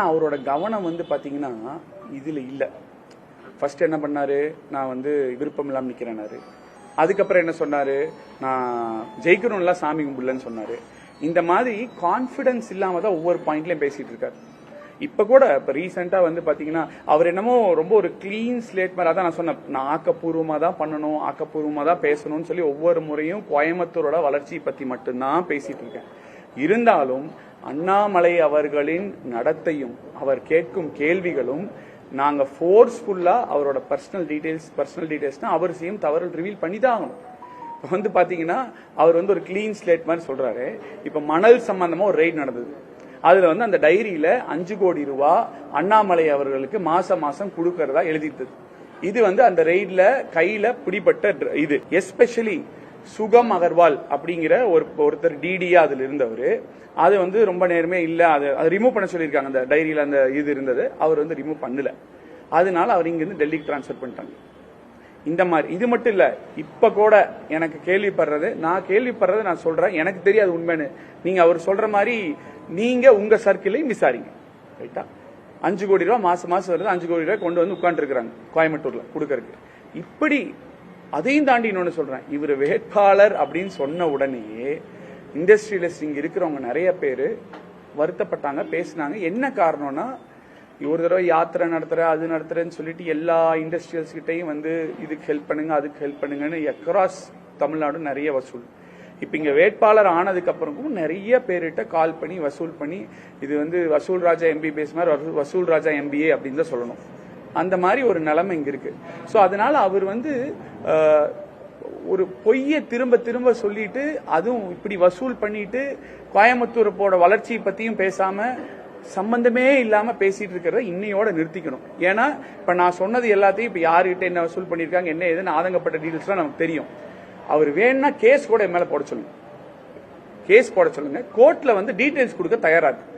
அவரோட கவனம் வந்து பாத்தீங்கன்னா இதுல இல்ல. ஃபர்ஸ்ட் என்ன பண்ணாரு? நான் வந்து விருப்பம் இல்லாம நிக்கிறேனாரு அதுக்கப்புறம் என்ன சொன்னாரு? நான் ஜெயிக்கணும்ல சாமி கும்பிடலன்னு சொன்னாரு. இந்த மாதிரி கான்பிடன்ஸ் இல்லாம தான் ஒவ்வொரு பாயிண்ட்லயும் பேசிட்டு இருக்காரு. இப்ப கூட இப்ப ரீசெண்டா வந்து பாத்தீங்கன்னா அவர் என்னமோ ரொம்ப ஒரு கிளீன் ஸ்லேட் மாதிரி அதான் நான் சொன்னேன். நான் ஆக்கப்பூர்வமா தான் பண்ணணும் ஆக்கப்பூர்வமா தான் பேசணும்னு சொல்லி ஒவ்வொரு முறையும் கோயம்புத்தூரோட வளர்ச்சி பத்தி மட்டும்தான் பேசிட்டு இருக்கேன். இருந்தாலும் அண்ணாமலை அவர்களின் நடத்தையும் அவர் கேட்கும் கேள்விகளும் நாங்க ஃபோர்ஸ்ஃபுல்லா அவரோட பர்சனல் டீடைல்ஸ் பர்சனல் டீடைல்ஸ்னா அவர் செய்யும் தவறு ரிவீல் பண்ணி தான் ஆகணும். இப்போ வந்து பாத்தீங்கன்னா அவர் வந்து ஒரு கிளீன் ஸ்லேட் மாதிரி சொல்றாரு. இப்போ மணல் சம்பந்தமா ஒரு ரெய்ட் நடந்தது. அதுல வந்து அந்த டைரியில அஞ்சு கோடி ரூபா அண்ணாமலை அவர்களுக்கு மாசம் மாசம் கொடுக்கறதா எழுதிட்டது இது வந்து அந்த ரெய்டில் கையில் பிடிபட்ட இது எஸ்பெஷலி சுகம் அகர்வால் அப்படிங்கிற ஒரு ஒருத்தர் டிடியா அதுல இருந்தவர். அது வந்து ரொம்ப நேரமே இல்ல அது அது ரிமூவ் பண்ண சொல்லியிருக்காங்க அந்த டைரியில அந்த இது இருந்தது. அவர் வந்து ரிமூவ் பண்ணல. அதனால அவர் இங்கிருந்து டெல்லிக்கு டிரான்ஸ்ஃபர் பண்ணிட்டாங்க. இந்த மாதிரி இது மட்டும் இல்ல இப்ப கூட எனக்கு கேள்விப்படுறது நான் கேள்விப்படுறது நான் சொல்றேன். எனக்கு தெரியாது உண்மைன்னு. நீங்க அவர் சொல்ற மாதிரி நீங்க உங்க சர்க்கிளையும் விசாரிங்க. ரைட்டா அஞ்சு கோடி ரூபாய் மாசம் மாசம் வருது அஞ்சு கோடி ரூபாய் கொண்டு வந்து உட்காந்துருக்காங்க கோயம்புத்தூர்ல கொடுக்கறதுக்கு. இப்படி அதையும் தாண்டி இன்னொன்று சொல்றேன். இவர் வேட்பாளர் அப்படின்னு சொன்ன உடனேயே இண்டஸ்ட்ரியலிஸ்ட் இங்க இருக்கிறவங்க நிறைய பேர் வருத்தப்பட்டாங்க பேசினாங்க. என்ன காரணம்னா ஒரு தடவை யாத்திரை நடத்துற அது நடத்துறேன்னு சொல்லிட்டு எல்லா இண்டஸ்ட்ரியல்ஸ் கிட்டையும் வந்து இதுக்கு ஹெல்ப் பண்ணுங்க அதுக்கு ஹெல்ப் பண்ணுங்கன்னு அக்ராஸ் தமிழ்நாடு நிறைய வசூல். இப்ப இங்க வேட்பாளர் ஆனதுக்கு அப்புறமும் நிறைய பேர்கிட்ட கால் பண்ணி வசூல் பண்ணி இது வந்து வசூல் ராஜா எம்பிபிஎஸ் மாதிரி வசூல் ராஜா எம்பிஏ அப்படின்னு தான் சொல்லணும். அந்த மாதிரி ஒரு நிலைமை இங்க இருக்கு. சோ அதனால அவர் வந்து ஒரு பொய்யை திரும்ப திரும்ப சொல்லிட்டு அதுவும் இப்படி வசூல் பண்ணிட்டு கோயம்புத்தூர் போட வளர்ச்சியை பத்தியும் பேசாம சம்பந்தமே இல்லாம பேசிட்டு இருக்கிறத இன்னையோட நிறுத்திக்கணும். ஏன்னா இப்ப நான் சொன்னது எல்லாத்தையும் இப்ப யாருகிட்ட என்ன வசூல் பண்ணிருக்காங்க என்ன ஏதுன்னு ஆதங்கப்பட்ட டீடைல்ஸ் நமக்கு தெரியும். அவர் வேணும்னா கேஸ் கூட என் மேல போட சொல்லுங்க. கேஸ் போட சொல்லுங்க. கோர்ட்ல வந்து டீடைல்ஸ் கொடுக்க தயாரா இருக்கு.